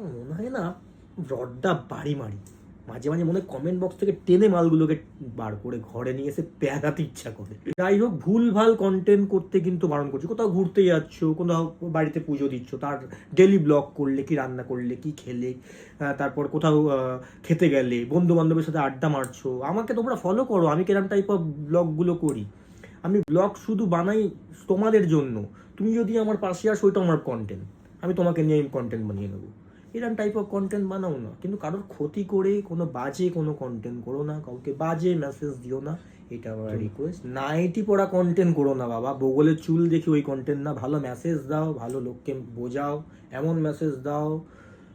মনে হয় না, রডটা বাড়ি মারি। মাঝে মাঝে মনে কমেন্ট বক্স থেকে টেনে মালগুলোকে বার করে ঘরে নিয়ে এসে প্যাগাতে ইচ্ছা করে। যাই হোক ভুল ভালো কন্টেন্ট করতে কিন্তু বারণ করছি। কোথাও ঘুরতে যাচ্ছ, কোথাও বাড়িতে পুজো দিচ্ছ, তার ডেলি ব্লগ করলে কি, রান্না করলে কি, খেলে তারপর কোথাও খেতে গেলে বন্ধু বান্ধবের সাথে আড্ডা মারছো, আমাকে তোমরা ফলো করো, আমি কিরম টাইপ অফ ব্লগগুলো করি। আমি ব্লগ শুধু বানাই তোমাদের জন্য। তুমি যদি আমার পাশে আসো ওইটা আমার কন্টেন্ট আমি তোমাকে নিয়ে কন্টেন্ট বানিয়ে নেব। এরকম টাইপ অফ কন্টেন্ট বানাও না। কিন্তু কারোর ক্ষতি করে কোনো বাজে কোনো কন্টেন্ট করো না কাউকে বাজে মেসেজ দিও না এটা আমার রিকোয়েস্ট নাইটি পড়া কন্টেন্ট করো না বাবা। বগলের চুল দেখি ওই কন্টেন্ট না। ভালো মেসেজ দাও ভালো লোককে বোঝাও এমন মেসেজ দাও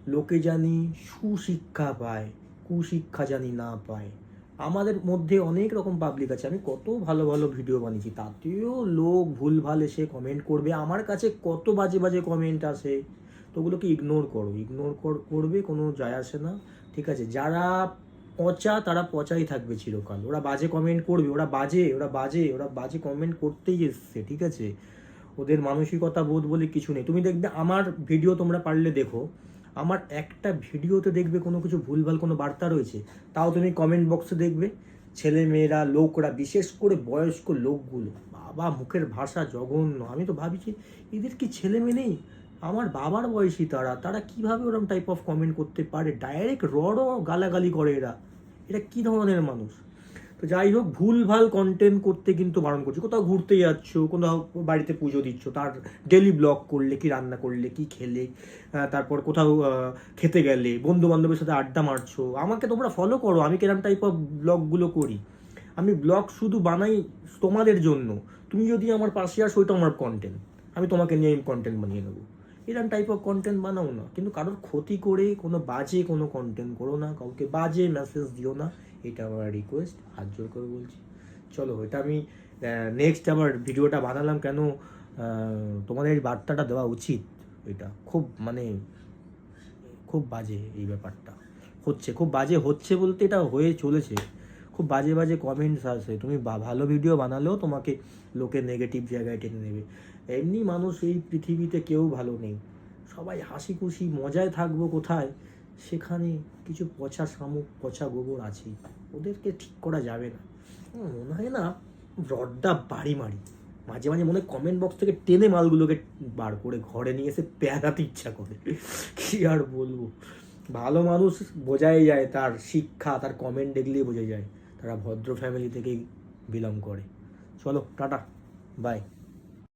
লোকে জানি সুশিক্ষা পায় কুশিক্ষা জানি না পায়। আমাদের মধ্যে অনেক রকম পাবলিক আছে। আমি কত ভালো ভালো ভিডিও বানিয়েছি তাতেও লোক ভুলভাল এসে কমেন্ট করবে। আমার কাছে কত বাজে বাজে কমেন্ট আসে। তো ওগুলোকে ইগনোর করো ইগনোর করবে, কোনো যায় আসে না। ঠিক আছে? যারা পচা, তারা পচাই থাকবে চিরকাল। ওরা বাজে কমেন্ট করবে, ওরা বাজে ওরা বাজে ওরা বাজে কমেন্ট করতেই এসছে, ঠিক আছে? ওদের মানসিকতা বোধ বলে কিছু নেই। তুমি দেখবে, আমার ভিডিও তোমরা পারলে দেখো। আমার একটা ভিডিওতে দেখবে কোনো কিছু ভুলভাল, কোনো বার্তা রয়েছে, তাও তুমি কমেন্ট বক্সে দেখবে। ছেলে মেয়েরা লোকরা, বিশেষ করে বয়স্ক লোকগুলো, বাবা, মুখের ভাষা জঘন্য। আমি তো ভাবছি, এদের কি ছেলে মেয়ে নেই? আমার বাবার বয়সী তারা তারা কীভাবে ওরকম টাইপ অফ কমেন্ট করতে পারে? ডাইরেক্ট রড গালাগালি করে এরা। এটা কি ধরনের মানুষ? তো যাই হোক, ভুল ভালো কন্টেন্ট করতে কিন্তু বারণ করছি। কোথাও ঘুরতে যাচ্ছ, কোথাও বাড়িতে পুজো দিচ্ছ, তার ডেলি ব্লগ করলে, কি রান্না করলে, কি খেলে তারপর কোথাও খেতে গেলে বন্ধু বান্ধবের সাথে আড্ডা মারছো, আমাকে তোমরা ফলো করো, আমি কিরম টাইপ অফ ব্লগগুলো করি? আমি ব্লগ শুধু বানাই তোমাদের জন্য। তুমি যদি আমার পাশে আসো, ওইটা আমার কন্টেন্ট আমি তোমাকে নিয়ে কন্টেন্ট বানিয়ে নেব। এরকম টাইপ অফ কন্টেন্ট বানাও না। কিন্তু কারোর ক্ষতি করে কোনো বাজে কোনো কন্টেন্ট করো না, কাউকে বাজে মেসেজ দিও না, এটা আমার রিকোয়েস্ট হাত জোর করে বলছি। চলো, এটা আমি নেক্সট আবার ভিডিওটা বানালাম কেন তোমাদের এই বার্তাটা দেওয়া উচিত এটা। খুব মানে খুব বাজে এই ব্যাপারটা। হচ্ছে, খুব বাজে হচ্ছে বলতে এটা হয়ে চলেছে। খুব বাজে বাজে কমেন্টস আসে। তুমি ভালো ভিডিও বানালেও তোমাকে লোকে নেগেটিভ জায়গায় টেনে নেবে। এমনি মানুষ এই পৃথিবীতে কেউ ভালো নেই। সবাই হাসি খুশি মজায় থাকব কোথায়? সেখানে কিছু পচা শামুক, পচা গোবর আছে। ওদেরকে ঠিক করা যাবে না। মনে হয় না রডটা বাড়ি মারি। মাঝে মাঝে মনে কমেন্ট বক্স থেকে টেনে মালগুলোকে বার করে ঘরে নিয়ে এসে প্যাগাতে ইচ্ছা করে। কি আর বলব? ভালো মানুষ বোঝাই যায় তার শিক্ষা, তার কমেন্ট দেখলেই বোঝা যায়। তারা ভদ্র ফ্যামিলি থেকেই বিলং করে। চলো টাটা বাই